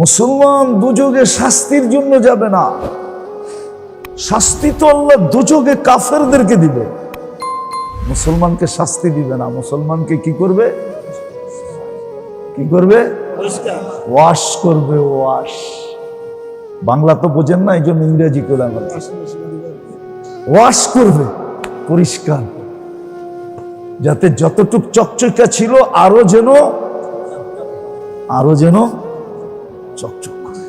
মুসলমান দুযোগে শাস্তির জন্য যাবে না। শাস্তি তো আল্লাহ দুযোগে কাফেরদেরকে দিবে। মুসলমানকে শাস্তি দিবে না। মুসলমানকে কি করবে? কি করবে? ওয়াশ করবে, ওয়াশ। বাংলা তো বোঝেন না, এই জন্য ইংরেজি করে ওয়াশ করবে, পরিষ্কার। যাতে যতটুক চকচকা ছিল, আরও যেন আরও যেন চকচক করে।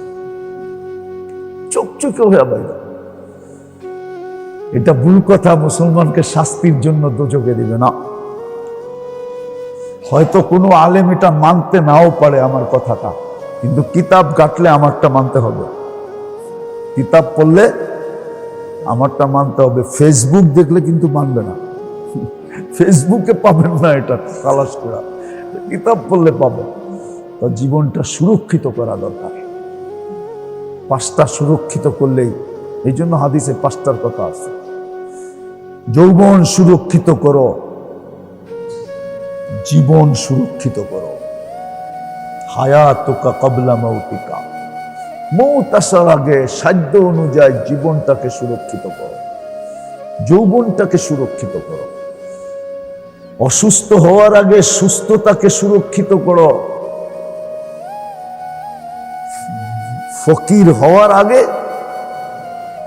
চকচকে হয়ে বাইরে। এটা ভুল কথা, মুসলমানকে শাস্তির জন্য দোজকে দিবে না। হয়তো কোনো আলেম এটা মানতে নাও পারে আমার কথাটা, কিন্তু কিতাব কাটলে আমারটা মানতে হবে। কিতাব পড়লে আমারটা মানতে হবে। ফেসবুক দেখলে কিন্তু মানবে না। ফেসবুকে পাবেন না এটা, তালাশ করা। কিতাব পড়লে পাবেন। তো জীবনটা সুরক্ষিত করা দরকার। পাঁচটা সুরক্ষিত করলেই, এই জন্য হাদিসে পাঁচটার কথা আছে। যৌবন সুরক্ষিত করো, জীবন সুরক্ষিত করো। হায়াতুকা কবলা মৌতিকা। মৌত আসার আগে সাধ্য অনুযায়ী জীবনটাকে সুরক্ষিত করো। যৌবনটাকে সুরক্ষিত করো। অসুস্থ হওয়ার আগে সুস্থতাকে সুরক্ষিত করো। ফকির হওয়ার আগে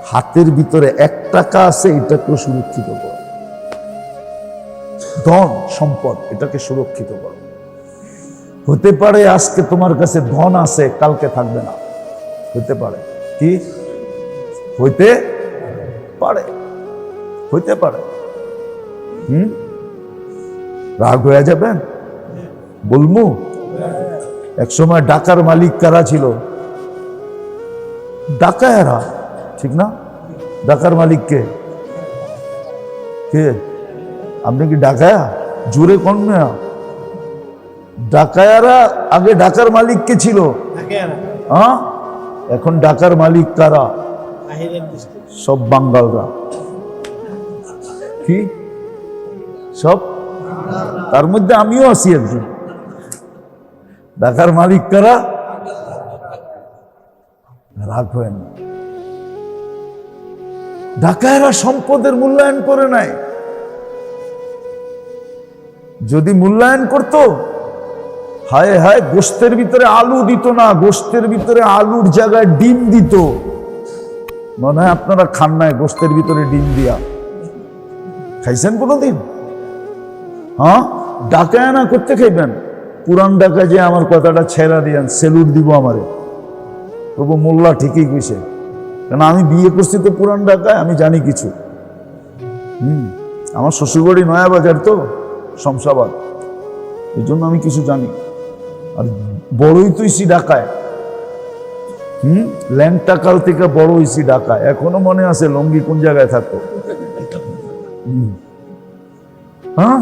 হাতের ভিতরে এক টাকা আছে এটাকে সুরক্ষিত করো। ধন সম্পদ এটাকে সুরক্ষিত করো। হতে পারে আজকে তোমার কাছে ধন আছে কালকে থাকবে না। হতে পারে। কি? হইতে পারে। হইতে পারে। হুম? রাগ হয়ে যাবেন? বলমু? একসময় ডাকার মালিক কারা ছিল? ডাকায়ারা ঠিক না? ডাকার মালিককে কে? কে? আপনি কি ডাকায়া? জোরে কোন মেয়া? ডাকায়ারা আগে ডাকার মালিক কে ছিল? হ্যাঁ? এখন ডাকার মালিক কারা? সব বাঙ্গালরা। কি? সব? তার মধ্যে আমিও আছি একজন। ডাকার মালিক কারা? রাগ হয় না ঢাকায়রা সম্পদের মূল্যায়ন করে নাই। যদি মূল্যায়ন করত, হায় হায় গোস্তের ভিতরে আলু দিত না গোস্তের ভিতরে আলুর জায়গায় ডিম দিত। মনে হয় আপনারা খান নাই গোস্তের ভিতরে ডিম দিয়া। খাইছেন কোনোদিন? হ্যাঁ? ডাকায় না করতে খাইবেন। পুরান ডাকা যে আমার কথাটা ছেড়া দিয়ান, সেলুট দিব আমারে। তবু মোল্লা ঠিকই কইছে। কেন আমি বিয়ে করছি তো পুরান ঢাকায়, আমি জানি কিছু। হুম, আমার শ্বশুরবাড়ি নয়াবাজার তো, শমশাবাদ। এই জন্য আমি কিছু জানি। আর বড়ই তো ইসি ঢাকায়। হুম ল্যাংটাকাল থেকে বড় ইসি ঢাকায়। এখনও মনে আছে লঙ্গি কোন জায়গায় থাকতো। হ্যাঁ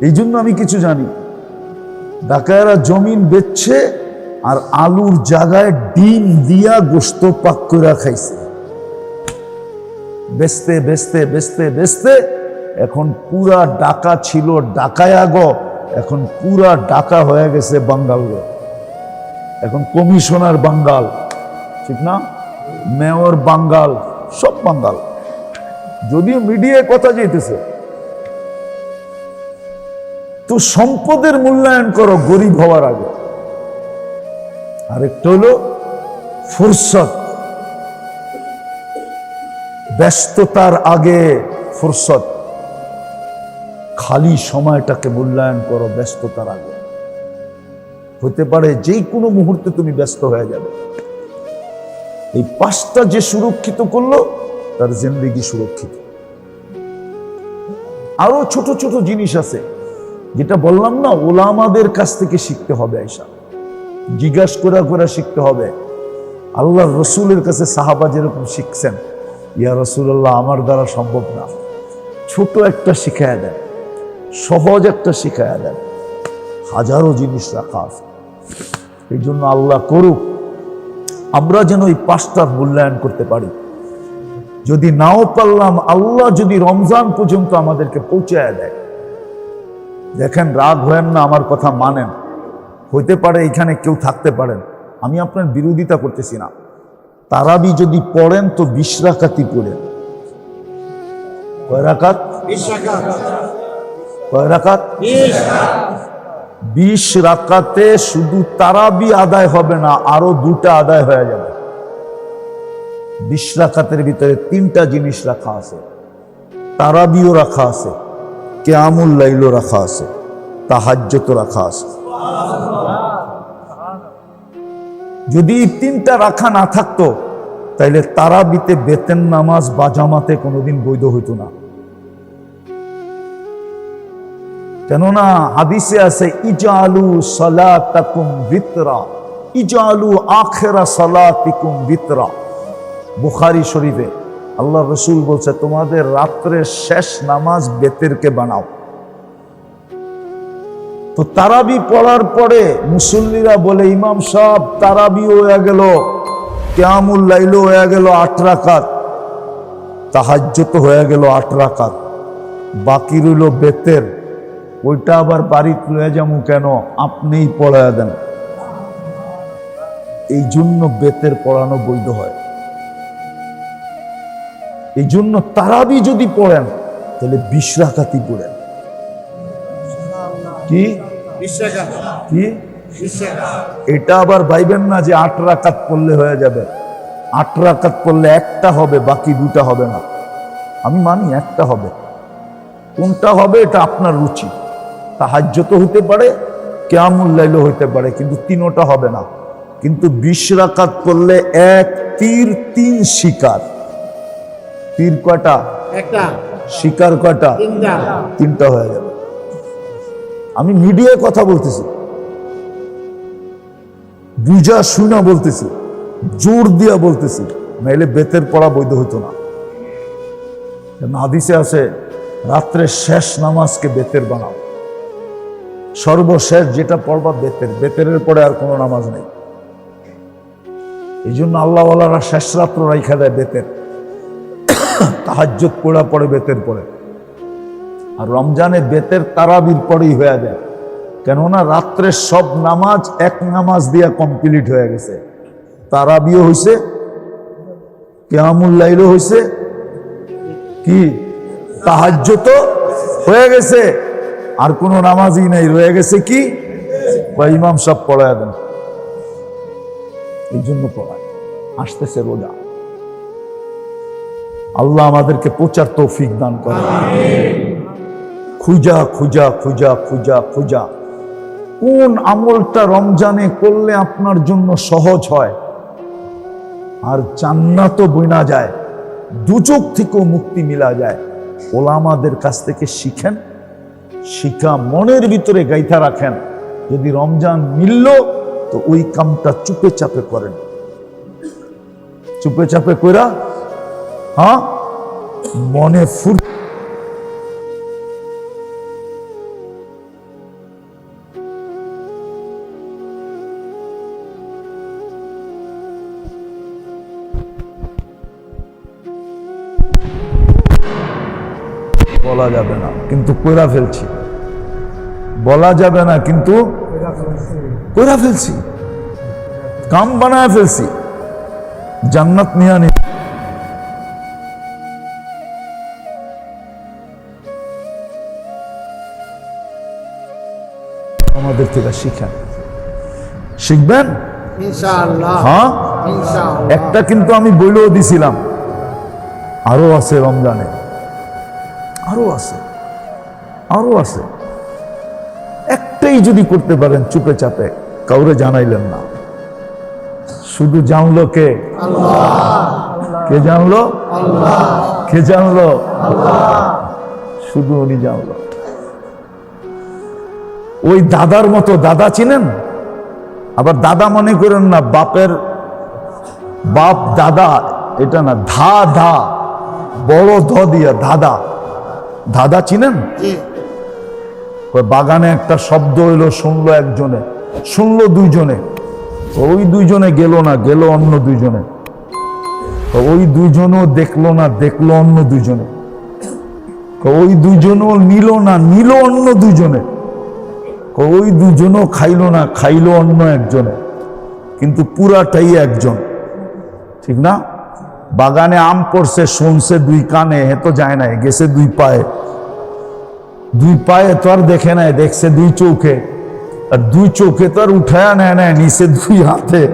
এই জন্য আমি কিছু জানি। ডাকায়রা জমিন বেচছে আর আলুর জায়গায় ডিম দিয়া গোস্ত পাক করে খাইছে। বেচতে বেচতে বেচতে বেচতে এখন পুরা ডাকা ছিল ডাকায়া গ এখন পুরা ডাকা হয়ে গেছে বাঙ্গাল এখন কমিশনার বাঙ্গাল, ঠিক না? মেয়র বাঙ্গাল, সব বাঙ্গাল। যদিও মিডিয়ায় কথা যেতেছে, তো সম্পদের মূল্যায়ন করো গরিব হওয়ার আগে। আরেকটা হলো ফুরসত। ব্যস্ততার আগে ফুরসত। খালি সময়টাকে মূল্যায়ন করো ব্যস্ততার আগে। হতে পারে যে কোনো মুহূর্তে তুমি ব্যস্ত হয়ে যাবে। এই পাঁচটা যে সুরক্ষিত করল, তার জিন্দিগি সুরক্ষিত। আরও ছোট ছোট জিনিস আছে, যেটা বললাম না, ওলামাদের কাছ থেকে শিখতে হবে আইসা জিজ্ঞাসা করা করে শিখতে হবে। আল্লাহ রসুলের কাছে সাহাবা যেরকম শিখছেন, ইয়া রসুল্লাহ আমার দ্বারা সম্ভব না। ছোট একটা শিখায়া দেন, সহজ একটা শিখায়া দেন, হাজারো জিনিস রাখা আছে। এই জন্য আল্লাহ করুক, আমরা যেন এই পাঁচটার মূল্যায়ন করতে পারি। যদি নাও পারলাম, আল্লাহ যদি রমজান পর্যন্ত আমাদেরকে পৌঁছায় দেয়। দেখেন, রাগ হয়েন না, আমার কথা মানেন। হইতে পারে এখানে কেউ থাকতে পারেন। আমি আপনার বিরোধিতা করতেছি না। তারাবি যদি পড়েন তো বিশ রাকাতি পড়েন। কয় রাকাত? কয় রাকাত? বিশ। রাকাতে শুধু তারাবি আদায় হবে না আরও দুটা আদায় হয়ে যাবে। বিশ রাকাতের ভিতরে তিনটা জিনিস রাখা আছে। তারাবিও রাখা আছে কেয়ামুল লাইলও রাখা আছে তাহাজ্যত রাখা আছে। যদি এই তিনটা রাখা না থাকতো, তাইলে তারাবিতে বেতেন নামাজ বা জামাতে কোনোদিন বৈধ হইতো না। কেননা হাদিসে আছে, ইজালু সালাতাকুম বিতরা, ইজালু আখেরা সালাতিকুম বিতরা। বুখারি শরীফে আল্লাহ রসুল বলছে, তোমাদের রাত্রের শেষ নামাজ বেতেরকে বানাও। তো তারাবি পড়ার পরে মুসল্লিরা বলে, ইমাম সাহেব তারাবি হয়ে গেল, কেয়ামুল লাইল হয়ে গেল আট রাকাত তাহাজ্যত হয়ে গেল আট রাকাত, বাকি রইল বেতের, ওইটা আবার বাড়িতে লয়ে যাব কেন? আপনিই পড়ায় দেন। এই জন্য বেতের পড়ানো বৈধ হয়। এই জন্য তারাবি যদি পড়েন, তাহলে বিশ পড়েন। কি? কি? এটা আবার ভাইবেন না যে আট রাকাত পড়লে হয়ে যাবে। আট রাকাত পড়লে একটা হবে বাকি দুটা হবে না। আমি মানি একটা হবে। কোনটা হবে এটা আপনার রুচি। তাহাজ্য তো হইতে পারে কেয়ামুল লাইল হইতে পারে কিন্তু তিনোটা হবে না। কিন্তু বিশ রাকাত পড়লে এক তীর তিন শিকার। তীর কয়টা? একটা। শিকার তিনটা। তিনটা হয়ে যাবে। আমি মিডিয়ায় কথা বলতেছি। বুঝা শুনা বলতেছি। জোর দিয়া বলতেছি। নাইলে বেতের পড়া বৈধ হইতো না। হাদিসে আছে রাত্রের শেষ নামাজকে বেতের বানাও। সর্বশেষ যেটা পড়বা বেতের। বেতের পরে আর কোনো নামাজ নেই। এই জন্য আল্লাহওয়ালারা শেষ রাত্র রাইখা দেয় বেতের। তাহাজ্জত পড়া পড়ে বেতের পরে আর রমজানে বেতের তারাবির পরেই হয়ে যায়। কেননা রাত্রের সব নামাজ এক নামাজ দিয়া কমপ্লিট হয়ে গেছে। তারাবিও হয়েছে কেয়ামুল লাইলও হয়েছে কি? তাহাজ্য তো হয়ে গেছে। আর কোনো নামাজই নাই, রয়ে গেছে কি? বা ইমাম সব পড়ায় দেন। এই জন্য পড়ায়। আসতেছে রোজা। আল্লাহ আমাদেরকে প্রচার তৌফিক দান করে খুঁজা খুঁজা খুঁজা খুঁজা খুঁজা। কোন আমলটা রমজানে করলে আপনার জন্য সহজ হয়? আর জান্নাতও বইনা যায় দুচোখ থেকেও মুক্তি মিলা যায়। ওলামাদের কাছ থেকে শিখেন, শিখা মনের ভিতরে গাইথা রাখেন। যদি রমজান মিলল, তো ওই কামটা চুপে চাপে করেন। চুপে চাপে কইরা হ্যাঁ মনে ফুর বলা যাবে না কিন্তু কইরা ফেলছি। বলা যাবে না কিন্তু কইরা ফেলছি। কাম বানায় ফেলছি। জান্নাত নিয়ে আনি আমাদের থেকে শিখেন। শিখবেন? হ্যাঁ? একটা কিন্তু আমি বইলেও দিছিলাম। আরও আছে রমজানে। আরও আছে আরও আছে। একটাই যদি করতে পারেন চুপে চাপে কাউরে জানাইলেন না। শুধু জানলো কে? কে জানলো? কে জানলো? শুধু উনি জানলো। ওই দাদার মতো দাদা চিনেন? আবার দাদা মনে করেন না বাপের বাপ দাদা এটা না ধা ধা বড় ধ দিয়া দাদা। দাদা চিনেন? বাগানে একটা শব্দ হইল শুনলো একজনে শুনলো দুইজনে। ওই দুইজনে গেল না গেল অন্য দুইজনে। ওই দুইজনও দেখল না দেখল অন্য দুইজনে। ওই দুইজনও নিল না নিল অন্য দুইজনে। ওই দুজনও খাইলো না খাইলো অন্য একজনে। কিন্তু পুরাটাই একজন। ঠিক না? বাগানে আম পড়ছে শুনছে দুই কানে হে তো যায় না গেছে দুই পায়ে। দুই পায়ে তো আর দেখে নাই দেখছে দুই চোখে আর দুই চোখে তো আর উঠায় নেয় নেয় নিচে দুই হাতে।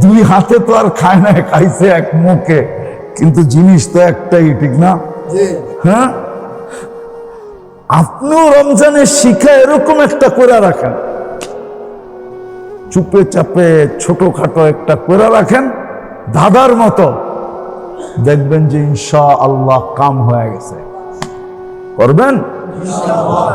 দুই হাতে তো আর খায় নাই খাইছে এক মুখে। কিন্তু জিনিস তো একটাই ঠিক না? হ্যাঁ? আপনিও রমজানের শিখা এরকম একটা করে রাখেন। চুপে চাপে ছোটখাটো একটা করে রাখেন দাদার মতো। দেখবেন যে ইনশা আল্লাহ কাম হয়ে গেছে। করবেন? Beli.